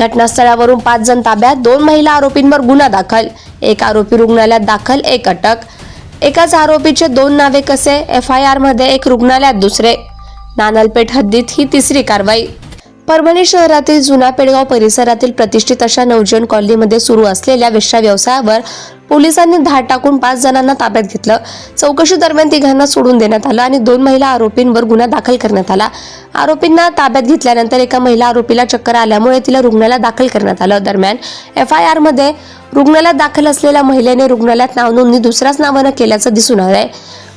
घटनास्थळावरून पाच जण ताब्यात दोन महिला आरोपींवर गुन्हा दाखल एक आरोपी रुग्णालयात दाखल एक अटक. एकाच आरोपीचे दोन नावे कसे? एफ आय आरमध्ये एक रुग्णालयात दुसरे. नानलपेठ हद्दीत ही तिसरी कारवाई. परभणी शहरातील जुना पेडगाव परिसरातील प्रतिष्ठित अशा नवजीवन कॉलनीमध्ये सुरू असलेल्या वेश्या व्यवसायावर पोलिसांनी धाड टाकून पाच जणांना ताब्यात घेतलं. चौकशी दरम्यान तिघांना सोडून देण्यात आलं आणि दोन महिला आरोपींवर गुन्हा दाखल करण्यात आला. आरोपींना ताब्यात घेतल्यानंतर एका महिला आरोपीला चक्कर आल्यामुळे तिला रुग्णालयात दाखल करण्यात आलं. दरम्यान एफ आय आरमध्ये रुग्णालयात दाखल असलेल्या महिलेने रुग्णालयात नाव नोंदणी दुसऱ्याच नावानं केल्याचं दिसून आलं आहे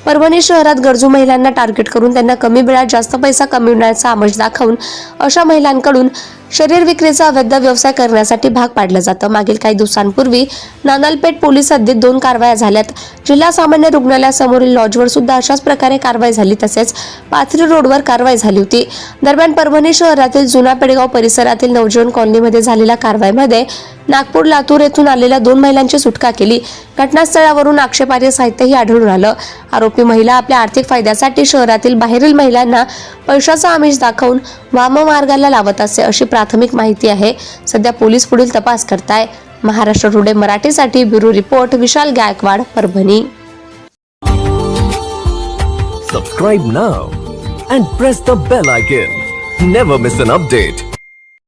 परभणी शहरात गरजू महिलांना टार्गेट करून त्यांना कमी वेळात जास्त पैसा कमविण्याचा आमज दाखवून अशा महिलांकडून शरीर विक्रीचा अवैध व्यवसाय करण्यासाठी भाग पाडलं जातं. मागील काही दिवसांपूर्वी नानालपेठ पोलीस हद्दीत दोन कारवाया झाल्यात. जिल्हा सामान्य रुग्णालयासमोरील लॉजवर सुद्धा अशाच प्रकारे कारवाई झाली तसेच पाथरी रोडवर कारवाई झाली होती. दरम्यान परभणी शहरातील जुना पेडगाव परिसरातील नवजीवन कॉलनीमध्ये झालेल्या कारवाईमध्ये नागपूर लातूर येथून आलेल्या दोन महिलांची सुटका केली. घटनास्थळावरून आक्षेपार्ह साहित्यही आढळून आलं. आरोपी महिला आपल्या आर्थिक फायद्यासाठी शहरातील बाहेरील महिलांना पैशाचा आमिष दाखवून वाममार्गाला लावत असे अशी प्राथमिक माहिती आहे. सध्या पोलीस पुढील तपास करताय. महाराष्ट्र टुडे मराठीसाठी bureau report Vishal Gaikwad Parbhani. Subscribe now and press the bell icon never miss an update